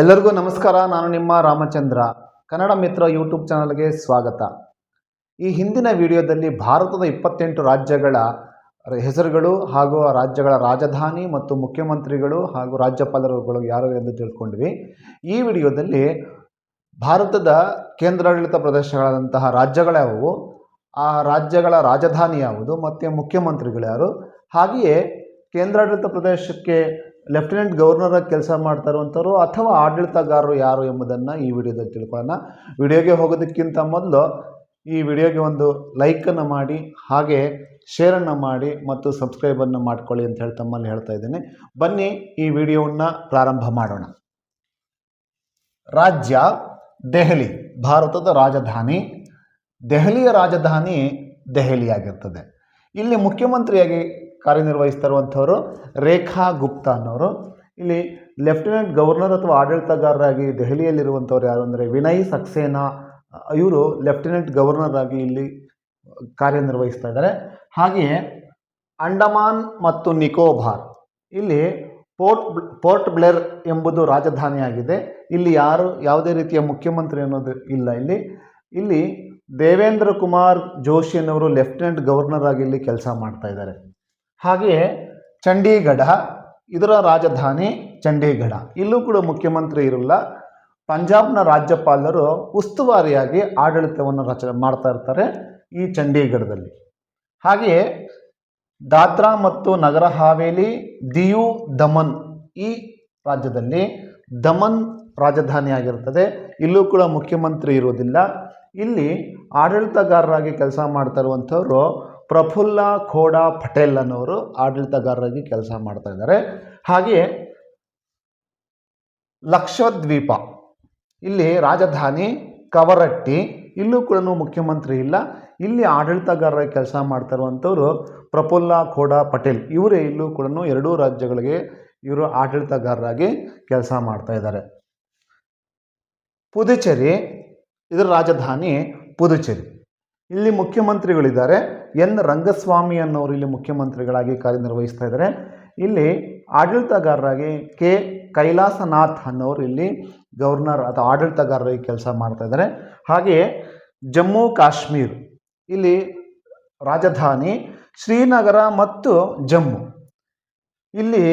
ಎಲ್ಲರಿಗೂ ನಮಸ್ಕಾರ. ನಾನು ನಿಮ್ಮ ರಾಮಚಂದ್ರ. ಕನ್ನಡ ಮಿತ್ರ ಯೂಟ್ಯೂಬ್ ಚಾನಲ್ಗೆ ಸ್ವಾಗತ. ಈ ಹಿಂದಿನ ವಿಡಿಯೋದಲ್ಲಿ ಭಾರತದ ಇಪ್ಪತ್ತೆಂಟು ರಾಜ್ಯಗಳ ಹೆಸರುಗಳು ಹಾಗೂ ಆ ರಾಜ್ಯಗಳ ರಾಜಧಾನಿ ಮತ್ತು ಮುಖ್ಯಮಂತ್ರಿಗಳು ಹಾಗೂ ರಾಜ್ಯಪಾಲರುಗಳು ಯಾರು ಎಂದು ತಿಳ್ಕೊಂಡ್ವಿ. ಈ ವಿಡಿಯೋದಲ್ಲಿ ಭಾರತದ ಕೇಂದ್ರಾಡಳಿತ ಪ್ರದೇಶಗಳಾದಂತಹ ರಾಜ್ಯಗಳ್ಯಾವುವು ಆ ರಾಜ್ಯಗಳ ರಾಜಧಾನಿ ಯಾವುದು? ಮತ್ತು ಮುಖ್ಯಮಂತ್ರಿಗಳು ಯಾರು? ಹಾಗೆಯೇ ಕೇಂದ್ರಾಡಳಿತ ಪ್ರದೇಶಕ್ಕೆ ಲೆಫ್ಟಿನೆಂಟ್ ಗವರ್ನರ್ ಆಗಿ ಕೆಲಸ ಮಾಡ್ತಾ ಅಥವಾ ಆಡಳಿತಗಾರರು ಯಾರು ಎಂಬುದನ್ನು ಈ ವಿಡಿಯೋದಲ್ಲಿ ತಿಳ್ಕೊಳ್ಳೋಣ. ವಿಡಿಯೋಗೆ ಹೋಗೋದಕ್ಕಿಂತ ಮೊದಲು ಈ ವಿಡಿಯೋಗೆ ಒಂದು ಲೈಕನ್ನು ಮಾಡಿ, ಹಾಗೆ ಶೇರನ್ನು ಮಾಡಿ ಮತ್ತು ಸಬ್ಸ್ಕ್ರೈಬನ್ನು ಮಾಡ್ಕೊಳ್ಳಿ ಅಂತ ಹೇಳಿ ತಮ್ಮಲ್ಲಿ ಹೇಳ್ತಾ ಇದ್ದೀನಿ. ಬನ್ನಿ ಈ ವಿಡಿಯೋವನ್ನು ಪ್ರಾರಂಭ ಮಾಡೋಣ. ರಾಜ್ಯ ದೆಹಲಿ, ಭಾರತದ ರಾಜಧಾನಿ. ದೆಹಲಿಯ ರಾಜಧಾನಿ ದೆಹಲಿಯಾಗಿರ್ತದೆ. ಇಲ್ಲಿ ಮುಖ್ಯಮಂತ್ರಿಯಾಗಿ ಕಾರ್ಯನಿರ್ವಹಿಸ್ತಾ ಇರುವಂಥವರು ರೇಖಾ ಗುಪ್ತಾ ಅನ್ನೋರು. ಇಲ್ಲಿ ಲೆಫ್ಟಿನೆಂಟ್ ಗವರ್ನರ್ ಅಥವಾ ಆಡಳಿತಗಾರರಾಗಿ ದೆಹಲಿಯಲ್ಲಿರುವಂಥವ್ರು ಯಾರು ಅಂದರೆ ವಿನಯ್ ಸಕ್ಸೇನಾ, ಇವರು ಲೆಫ್ಟಿನೆಂಟ್ ಗವರ್ನರ್ ಆಗಿ ಇಲ್ಲಿ ಕಾರ್ಯನಿರ್ವಹಿಸ್ತಾ ಇದ್ದಾರೆ. ಹಾಗೆಯೇ ಅಂಡಮಾನ್ ಮತ್ತು ನಿಕೋಬಾರ್. ಇಲ್ಲಿ ಪೋರ್ಟ್ ಪೋರ್ಟ್ ಬ್ಲೇರ್ ಎಂಬುದು ರಾಜಧಾನಿಯಾಗಿದೆ. ಇಲ್ಲಿ ಯಾರು, ಯಾವುದೇ ರೀತಿಯ ಮುಖ್ಯಮಂತ್ರಿ ಅನ್ನೋದು ಇಲ್ಲ ಇಲ್ಲಿ. ಇಲ್ಲಿ ದೇವೇಂದ್ರ ಕುಮಾರ್ ಜೋಶಿ ಅನ್ನೋರು ಲೆಫ್ಟಿನೆಂಟ್ ಗವರ್ನರ್ ಆಗಿ ಇಲ್ಲಿ ಕೆಲಸ ಮಾಡ್ತಾ ಇದ್ದಾರೆ. ಹಾಗೆಯೇ ಚಂಡೀಗಢ, ಇದರ ರಾಜಧಾನಿ ಚಂಡೀಗಢ. ಇಲ್ಲೂ ಕೂಡ ಮುಖ್ಯಮಂತ್ರಿ ಇರಲ್ಲ. ಪಂಜಾಬ್ನ ರಾಜ್ಯಪಾಲರು ಉಸ್ತುವಾರಿಯಾಗಿ ಆಡಳಿತವನ್ನು ರಚನೆ ಮಾಡ್ತಾ ಇರ್ತಾರೆ ಈ ಚಂಡೀಗಢದಲ್ಲಿ. ಹಾಗೆಯೇ ದಾದ್ರಾ ಮತ್ತು ನಗರ ಹಾವೇಲಿ ದಿಯು, ದಮನ್ ಈ ರಾಜ್ಯದಲ್ಲಿ ದಮನ್ ರಾಜಧಾನಿಯಾಗಿರ್ತದೆ ಇಲ್ಲೂ ಕೂಡ ಮುಖ್ಯಮಂತ್ರಿ ಇರುವುದಿಲ್ಲ. ಇಲ್ಲಿ ಆಡಳಿತಗಾರರಾಗಿ ಕೆಲಸ ಮಾಡ್ತಾ ಇರುವಂಥವ್ರು ಪ್ರಫುಲ್ಲ ಖೋಡಾ ಪಟೇಲ್ ಅನ್ನೋರು ಆಡಳಿತಗಾರರಾಗಿ ಕೆಲಸ ಮಾಡ್ತಾ ಇದ್ದಾರೆ. ಹಾಗೆಯೇ ಲಕ್ಷದ್ವೀಪ, ಇಲ್ಲಿ ರಾಜಧಾನಿ ಕವರಟ್ಟಿ, ಇಲ್ಲೂ ಕೂಡ ಮುಖ್ಯಮಂತ್ರಿ ಇಲ್ಲ. ಇಲ್ಲಿ ಆಡಳಿತಗಾರರಾಗಿ ಕೆಲಸ ಮಾಡ್ತಾ ಇರುವಂಥವ್ರು ಪ್ರಫುಲ್ಲ ಖೋಡಾ ಪಟೇಲ್. ಇವರೇ ಇಲ್ಲೂ ಕೂಡ ಎರಡೂ ರಾಜ್ಯಗಳಿಗೆ ಇವರು ಆಡಳಿತಗಾರರಾಗಿ ಕೆಲಸ ಮಾಡ್ತಾ ಇದ್ದಾರೆ. ಪುದುಚೇರಿ, ಇದರ ರಾಜಧಾನಿ ಪುದುಚೇರಿ. ಇಲ್ಲಿ ಮುಖ್ಯಮಂತ್ರಿಗಳಿದ್ದಾರೆ. ಎನ್. ರಂಗಸ್ವಾಮಿ ಅನ್ನೋರು ಇಲ್ಲಿ ಮುಖ್ಯಮಂತ್ರಿಗಳಾಗಿ ಕಾರ್ಯನಿರ್ವಹಿಸ್ತಾ ಇದ್ದಾರೆ. ಇಲ್ಲಿ ಆಡಳಿತಗಾರರಾಗಿ ಕೆ. ಕೈಲಾಸನಾಥ್ ಅನ್ನೋರು ಇಲ್ಲಿ ಗವರ್ನರ್ ಅಥವಾ ಆಡಳಿತಗಾರರಾಗಿ ಕೆಲಸ ಮಾಡ್ತಾ ಇದ್ದಾರೆ. ಹಾಗೆಯೇ ಜಮ್ಮು ಕಾಶ್ಮೀರ್, ಇಲ್ಲಿ ರಾಜಧಾನಿ ಶ್ರೀನಗರ ಮತ್ತು ಜಮ್ಮು. ಇಲ್ಲಿ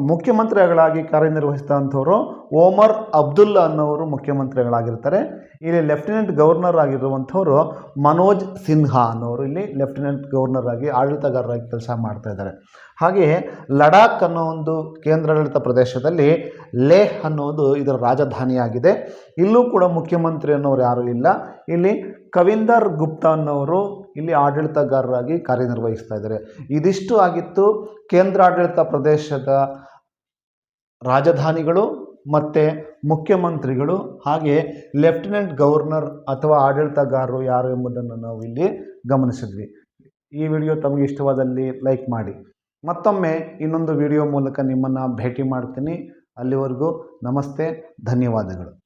ಮುಖ್ಯಮಂತ್ರಿಗಳಾಗಿ ಕಾರ್ಯನಿರ್ವಹಿಸಿದಂಥವರು ಓಮರ್ ಅಬ್ದುಲ್ಲಾ ಅನ್ನೋರು ಮುಖ್ಯಮಂತ್ರಿಗಳಾಗಿರ್ತಾರೆ. ಇಲ್ಲಿ ಲೆಫ್ಟಿನೆಂಟ್ ಗವರ್ನರ್ ಆಗಿರುವಂಥವರು ಮನೋಜ್ ಸಿನ್ಹಾ ಅನ್ನೋರು ಇಲ್ಲಿ ಲೆಫ್ಟಿನೆಂಟ್ ಗವರ್ನರ್ ಆಗಿ ಆಡಳಿತಗಾರರಾಗಿ ಕೆಲಸ ಮಾಡ್ತಾ ಇದ್ದಾರೆ. ಹಾಗೆಯೇ ಲಡಾಖ್ ಅನ್ನೋ ಒಂದು ಕೇಂದ್ರಾಡಳಿತ ಪ್ರದೇಶದಲ್ಲಿ ಲೇಹ್ ಅನ್ನೋದು ಇದರ ರಾಜಧಾನಿಯಾಗಿದೆ. ಇಲ್ಲೂ ಕೂಡ ಮುಖ್ಯಮಂತ್ರಿ ಅನ್ನೋರು ಯಾರೂ ಇಲ್ಲ. ಇಲ್ಲಿ ಕವಿಂದರ್ ಗುಪ್ತಾ ಅನ್ನೋರು ಇಲ್ಲಿ ಆಡಳಿತಗಾರರಾಗಿ ಕಾರ್ಯನಿರ್ವಹಿಸ್ತಾ ಇದ್ದಾರೆ. ಇದಿಷ್ಟು ಆಗಿತ್ತು ಕೇಂದ್ರಾಡಳಿತ ಪ್ರದೇಶದ ರಾಜಧಾನಿಗಳು ಮತ್ತು ಮುಖ್ಯಮಂತ್ರಿಗಳು ಹಾಗೆ ಲೆಫ್ಟಿನೆಂಟ್ ಗವರ್ನರ್ ಅಥವಾ ಆಡಳಿತಗಾರರು ಯಾರು ಎಂಬುದನ್ನು ನಾವು ಇಲ್ಲಿ ಗಮನಿಸಿದ್ವಿ. ಈ ವಿಡಿಯೋ ತಮಗೆ ಇಷ್ಟವಾದಲ್ಲಿ ಲೈಕ್ ಮಾಡಿ. ಮತ್ತೊಮ್ಮೆ ಇನ್ನೊಂದು ವಿಡಿಯೋ ಮೂಲಕ ನಿಮ್ಮನ್ನು ಭೇಟಿ ಮಾಡ್ತೀನಿ. ಅಲ್ಲಿವರೆಗೂ ನಮಸ್ತೆ, ಧನ್ಯವಾದಗಳು.